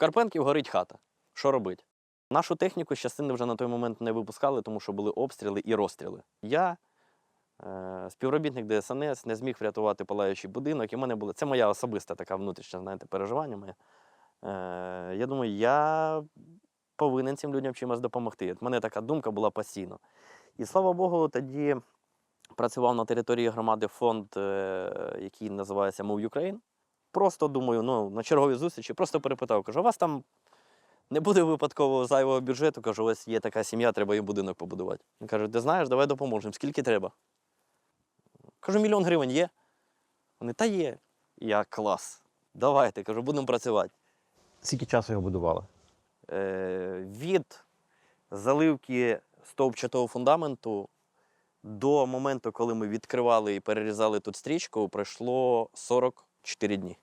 Карпенків горить хата. Що робить? Нашу техніку з частини вже на той момент не випускали, тому що були обстріли і розстріли. Я, е, співробітник ДСНС, не зміг врятувати палаючий будинок. І мене було це моя особиста така внутрішня знаєте, переживання моє. Е, я думаю, я повинен цим людям чимось допомогти. У мене така думка була постійно. І слава Богу, тоді працював на території громади фонд, е, який називається Move Ukraine. Просто думаю, ну, на черговій зустрічі, просто перепитав, кажу, у вас там не буде випадкового зайвого бюджету, кажу, ось є така сім'я, треба їм будинок побудувати. Він каже, ти знаєш, давай допоможемо. Скільки треба? Кажу, мільйон гривень є. Вони, та є. Я клас. Давайте, кажу, будемо працювати. Скільки часу його будували? Е, від заливки стовпчатого фундаменту до моменту, коли ми відкривали і перерізали тут стрічку, пройшло 44 дні.